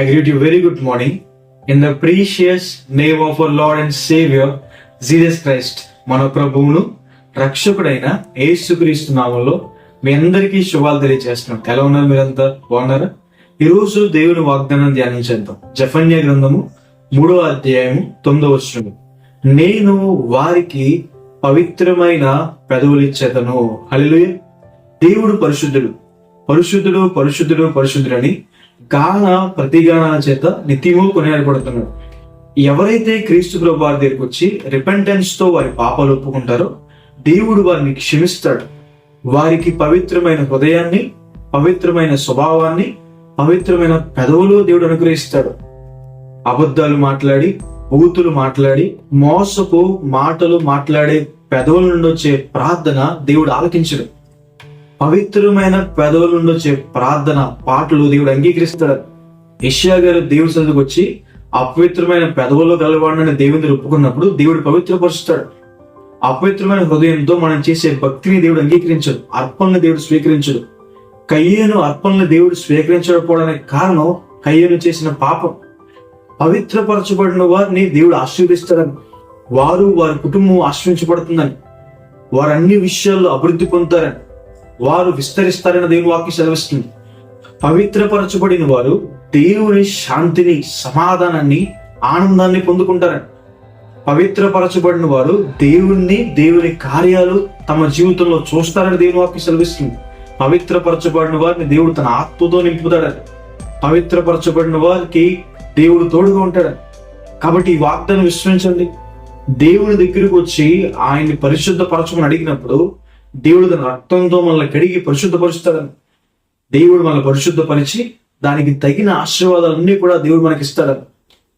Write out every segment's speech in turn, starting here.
I greet you. Very good morning. In the precious name of our Lord and Savior Jesus Christ మన ప్రభువును రక్షకుడైన యేసుక్రీస్తు నామంలో మీ అందరికీ శుభాలు తెలియజేస్తున్నాం. ఎలా ఉన్నారు మీరంతా? బాగున్నారా? ఈరోజు దేవుని వాగ్దానం ధ్యానించేద్దాం. జఫన్య గ్రంథము మూడవ అధ్యాయము తొమ్మిదవ వచ్చినము నేను వారికి పవిత్రమైన పెదవులిచ్చేతను హల్లెలూయా. దేవుడు పరిశుద్ధుడు. పరిశుద్ధుడు పరిశుద్ధుడు పరిశుద్ధుడు అని గాన ప్రతిగానాల చేత నిత్యము కొనియాడబడుతున్నాడు ఎవరైతే క్రీస్తు ప్రభు వారి దగ్గరికి వచ్చి రిపెంటెన్స్తో వారి పాపాలు ఒప్పుకుంటారో దేవుడు వారిని క్షమిస్తాడు. వారికి పవిత్రమైన హృదయాన్ని పవిత్రమైన స్వభావాన్ని పవిత్రమైన పెదవులు దేవుడు అనుగ్రహిస్తాడు. అబద్ధాలు మాట్లాడి బూతులు మాట్లాడి మోసపు మాటలు మాట్లాడే పెదవుల నుండి వచ్చే ప్రార్థన దేవుడు ఆలకించడు. పవిత్రమైన పెదవుల నుండి వచ్చే ప్రార్థన పాటలు దేవుడు అంగీకరిస్తాడు. ఇషియా గారు దేవుడి సన్నిధికి వచ్చి అపవిత్రమైన పెదవుల్లో గలవాడిని దేవుని ఒప్పుకున్నప్పుడు దేవుడు పవిత్రపరుస్తాడు. అపవిత్రమైన హృదయంతో మనం చేసే భక్తిని దేవుడు అంగీకరించడు అర్పణను దేవుడు స్వీకరించడు. కయ్యను అర్పణను దేవుడు స్వీకరించకపోవడానికి కారణం కయ్యను చేసిన పాపం. పవిత్రపరచబడిన వారిని దేవుడు ఆశీర్వదిస్తాడని వారు వారి కుటుంబం ఆశ్రయించబడుతుందని వారు అన్ని విషయాల్లో అభివృద్ధి పొందుతారని వారు విస్తరిస్తారని దేవుని వాక్యం సెలవిస్తుంది. పవిత్రపరచబడిన వారు దేవుని శాంతిని సమాధానాన్ని ఆనందాన్ని పొందుకుంటారని పవిత్రపరచబడిన వారు దేవుణ్ణి దేవుని కార్యాలు తమ జీవితంలో చూస్తారని దేవుని వాక్యం సెలవిస్తుంది. పవిత్రపరచబడిన వారిని దేవుడు తన ఆత్మతో నింపుతాడని పవిత్రపరచబడిన వారికి దేవుడు తోడుగా ఉంటాడని కాబట్టి ఈ వాగ్దానం విశ్వసించండి దేవుని దగ్గరకు వచ్చి ఆయన్ని పరిశుద్ధపరచమని అడిగినప్పుడు దేవుడు తన రక్తంతో మనల్ని కడిగి పరిశుద్ధపరుస్తాడని. దేవుడు మనల్ని పరిశుద్ధపరిచి దానికి తగిన ఆశీర్వాదాలన్నీ కూడా దేవుడు మనకి ఇస్తాడని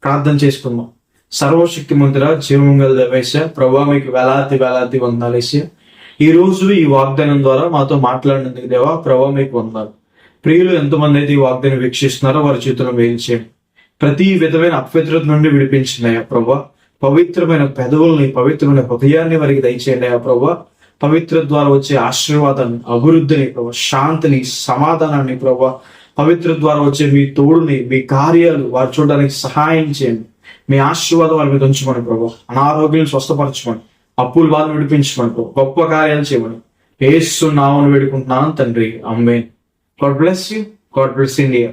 ప్రార్థన చేసుకుందాం. సర్వశక్తి మంతుల జీవమంగళ దేవేశ ప్రభా మీకు వేలాది వేలాది వందాలేసి ఈ రోజు ఈ వాగ్దానం ద్వారా మాతో మాట్లాడినందుకు దేవా ప్రభా మీకు వందాలు ప్రియులు ఎంతమంది అయితే ఈ వాగ్దానం వీక్షిస్తున్నారో వారి చేతులను వేయించేయండి ప్రతి విధమైన అపవిత్రత నుండి విడిపించినాయా ప్రభా. పవిత్రమైన పెదవుల్ని పవిత్రమైన హృదయాన్ని వారికి దయచేయండి ఆ ప్రభా. పవిత్ర ద్వారా వచ్చే ఆశీర్వాదాన్ని అభివృద్ధిని ప్రభా శాంతిని సమాధానాన్ని ప్రభా పవిత్ర ద్వారా వచ్చే మీ తోడుని మీ కార్యాలు వారు చూడడానికి సహాయం చేయండి. మీ ఆశీర్వాదం వారి మీద ఉంచమని ప్రభా అనారోగ్యం స్వస్థపరచమని అప్పులు వాళ్ళు విడిపించమని గొప్ప కార్యాలు చేయమని. ఏసు వేడుకుంటున్నాను తండ్రి. అమ్మే God bless you. God bless India.